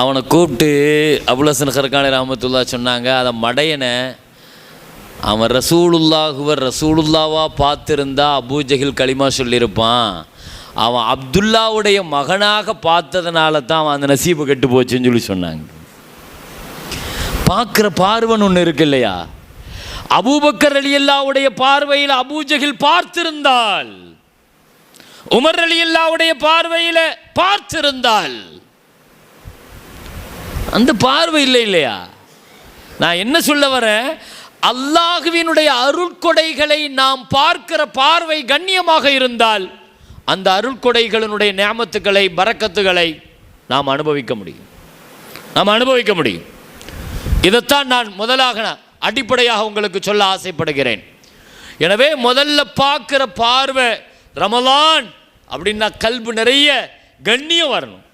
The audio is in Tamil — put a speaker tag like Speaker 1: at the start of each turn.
Speaker 1: அவனை கூப்பிட்டு அபுலசன் கர்கானி ரஹமத்துல்லா சொன்னாங்க அதை மடையனை. அவன் ரசூலுல்லாஹுவர் ரசூலுல்லாவாக பார்த்துருந்தா அபூஜகில் களிமா சொல்லியிருப்பான். அவன் அப்துல்லாவுடைய மகனாக பார்த்ததுனால தான் அவன் அந்த நசீபு கெட்டு போச்சுன்னு சொல்லி சொன்னாங்க. பார்க்குற பார்வன் ஒன்று இருக்கு இல்லையா? அபூபக்கர் அலியல்லாவுடைய பார்வையில் அபூஜகில் பார்த்திருந்தால் உமர் அலியல்லாவுடைய பார்வையில் பார்த்திருந்தால் அந்த பார்வை இல்லை இல்லையா? நான் என்ன சொல்ல வரேன் அல்லாஹுவினுடைய அருள்கொடைகளை நாம் பார்க்கிற பார்வை கண்ணியமாக இருந்தால் அந்த அருள்கொடைகளினுடைய நியமத்துக்களை பறக்கத்துகளை நாம் அனுபவிக்க முடியும். நாம் அனுபவிக்க முடியும். இதைத்தான் நான் முதலாக அடிப்படையாக உங்களுக்கு சொல்ல ஆசைப்படுகிறேன். எனவே முதல்ல பார்க்குற பார்வை ரமலான் அப்படின்னா கல்பு நிறைய கண்ணியம் வரணும்.